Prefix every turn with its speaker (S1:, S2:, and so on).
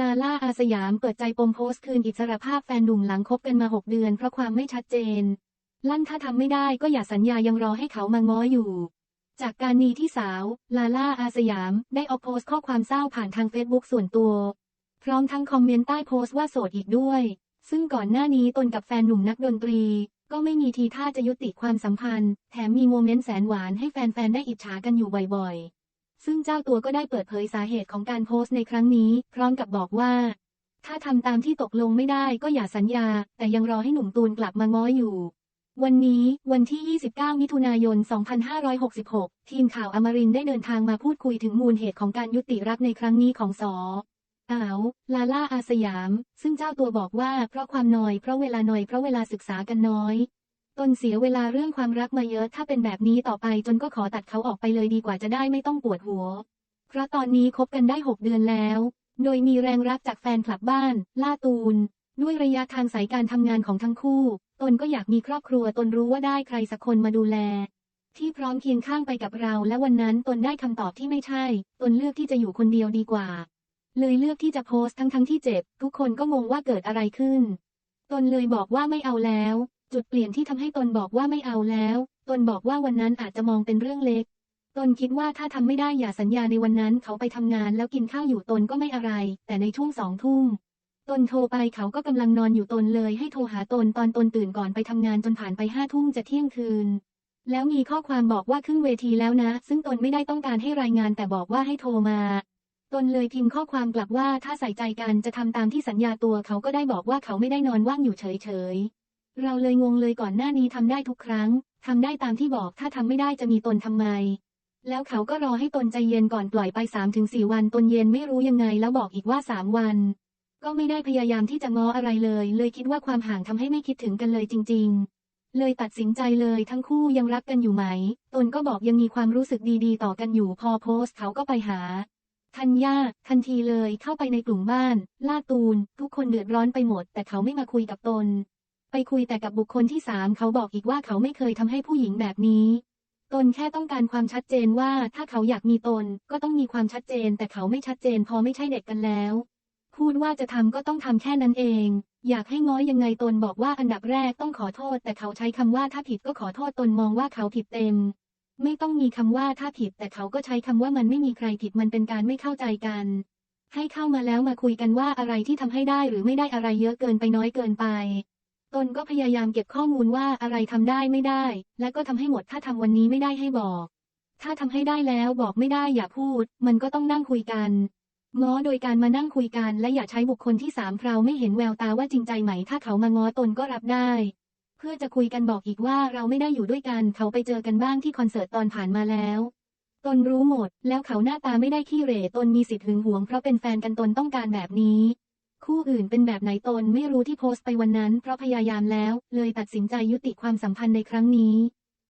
S1: ลาล่าอาสยามเปิดใจปมโพสต์คืนอิสรภาพแฟนหนุ่มหลังคบกันมา6เดือนเพราะความไม่ชัดเจน ลั่นถ้าทำไม่ได้ก็อย่าสัญญายังรอให้เขามาง้ออยู่ จากการณีที่สาว ลาล่าอาสยามได้ออกโพสต์ข้อความเศร้าผ่านทางเฟซบุ๊กส่วนตัว พร้อมทั้งคอมเมนต์ใต้โพสต์ว่าโสดอีกด้วย ซึ่งก่อนหน้านี้ตนกับแฟนหนุ่มนักดนตรี ก็ไม่มีทีท่าจะยุติความสัมพันธ์ แถมมีโมเมนต์แสนหวานให้แฟนๆได้อิจฉากันอยู่บ่อยๆ ซึ่งเจ้าตัวก็ได้เปิดเผยสาเหตุของการโพสต์ในครั้งนี้ พร้อมกับบอกว่า ถ้าทำตามที่ตกลงไม่ได้ก็อย่าสัญญา แต่ยังรอให้หนุ่มตูนกลับมาง้ออยู่ วันนี้วันที่ 29 มิถุนายน 2566 ทีมข่าวอมรินได้เดินทางมาพูดคุยถึงมูลเหตุของการยุติรักในครั้งนี้ของสออาว ลาล่าอาสยาม ซึ่งเจ้าตัวบอกว่าเพราะความนอยเพราะเวลานอยเพราะเวลาศึกษากันน้อย ตนเสียเวลาเรื่องความรักมาเยอะถ้าเป็นแบบนี้ต่อไปจนก็ขอตัดเขาออกไปเลยดีกว่าจะได้ไม่ต้องปวดหัว เพราะตอนนี้คบกันได้6เดือนแล้ว โดยมีแรงรักจากแฟนคลับบ้าน ล่าตูน ด้วยระยะทางสายการทำงานของทั้งคู่ ตนก็อยากมีครอบครัวตนรู้ว่าได้ใครสักคนมาดูแล ที่พร้อมเคียงข้างไปกับเรา และวันนั้นตนได้คำตอบที่ไม่ใช่ ตนเลือกที่จะอยู่คนเดียวดีกว่า เลยเลือกที่จะโพสต์ทั้งทั้งที่เจ็บ ทุกคนก็งงว่าเกิดอะไรขึ้น ตนเลยบอกว่าไม่เอาแล้ว จุดเปลี่ยนที่ทำให้ตนบอกว่าไม่เอาแล้ว ตนบอกว่าวันนั้นอาจจะมองเป็นเรื่องเล็ก ตนคิดว่าถ้าทำไม่ได้อย่าสัญญาในวันนั้นเขาไปทำงานแล้วกินข้าวอยู่ตนก็ไม่อะไร แต่ในช่วงสองทุ่มตนโทรไปเขาก็กำลังนอนอยู่ตนเลยให้โทรหาตนตอนตนตื่นก่อนไปทำงานจนผ่านไปห้าทุ่มจะเที่ยงคืน แล้วมีข้อความบอกว่าขึ้นเวทีแล้วนะ ซึ่งตนไม่ได้ต้องการให้รายงานแต่บอกว่าให้โทรมา ตนเลยพิมพ์ข้อความกลับว่าถ้าใส่ใจกันจะทำตามที่สัญญาตัวเขาก็ได้บอกว่าเขาไม่ได้นอนว่างอยู่เฉยๆ เราเลยงงเลยก่อนหน้านี้ทำได้ทุกครั้งทำได้ตามที่บอกถ้าทำไม่ได้จะมีตนทำไม แล้วเขาก็รอให้ตนใจเย็นก่อนปล่อยไป3-4วันตนเย็นไม่รู้ยังไงแล้วบอกอีกว่า3วัน ก็ไม่ได้พยายามที่จะง้ออะไรเลย เลยคิดว่าความห่างทำให้ไม่คิดถึงกันเลยจริง ๆ เลยตัดสินใจเลยทั้งคู่ยังรักกันอยู่ไหม ตนก็บอกยังมีความรู้สึกดีๆ ต่อกันอยู่พอโพสต์เขาก็ไปหาทัญญาทันทีเลยเข้าไปในกลุ่มบ้าน ล่าตูน ทุกคนเดือดร้อนไปหมด แต่เขาไม่มาคุยกับตน ไปคุยแต่กับบุคคลที่สามเขาบอกอีกว่าเขาไม่เคยทำให้ผู้หญิงแบบนี้ตนแค่ต้องการความชัดเจนว่าถ้าเขาอยากมีตนก็ต้องมีความชัดเจน แต่เขาไม่ชัดเจนพอไม่ใช่เด็กกันแล้ว พูดว่าจะทำก็ต้องทำแค่นั้นเอง อยากให้ง้อยยังไงตนบอกว่าอันดับแรกต้องขอโทษ แต่เขาใช้คำว่าถ้าผิดก็ขอโทษตนมองว่าเขาผิดเต็ม ไม่ต้องมีคำว่าถ้าผิด แต่เขาก็ใช้คำว่ามันไม่มีใครผิดมันเป็นการไม่เข้าใจกัน ให้เข้ามาแล้วมาคุยกันว่าอะไรที่ทำให้ได้หรือไม่ได้อะไรเยอะเกินไปน้อยเกินไป ตนก็พยายามเก็บข้อมูลว่าอะไรทำได้ไม่ได้ และก็ทำให้หมดถ้าทำวันนี้ไม่ได้ให้บอก ถ้าทำให้ได้แล้วบอกไม่ได้อย่าพูด มันก็ต้องนั่งคุยกันง้อโดยการมานั่งคุยกัน และอย่าใช้บุคคลที่สามเราไม่เห็นแววตาว่าจริงใจไหม ถ้าเขามาง้อตนก็รับได้ เพื่อจะคุยกันบอกอีกว่าเราไม่ได้อยู่ด้วยกัน เขาไปเจอกันบ้างที่คอนเสิร์ตตอนผ่านมาแล้วตนรู้หมด แล้วเขาหน้าตาไม่ได้ขี้เหร่ตนมีสิทธิ์หึงหวงเพราะเป็นแฟนกันตนต้องการแบบนี้ คู่อื่นเป็นแบบไหนตนไม่รู้ที่โพสต์ไปวันนั้นเพราะพยายามแล้ว เลยตัดสินใจยุติความสัมพันธ์ในครั้งนี้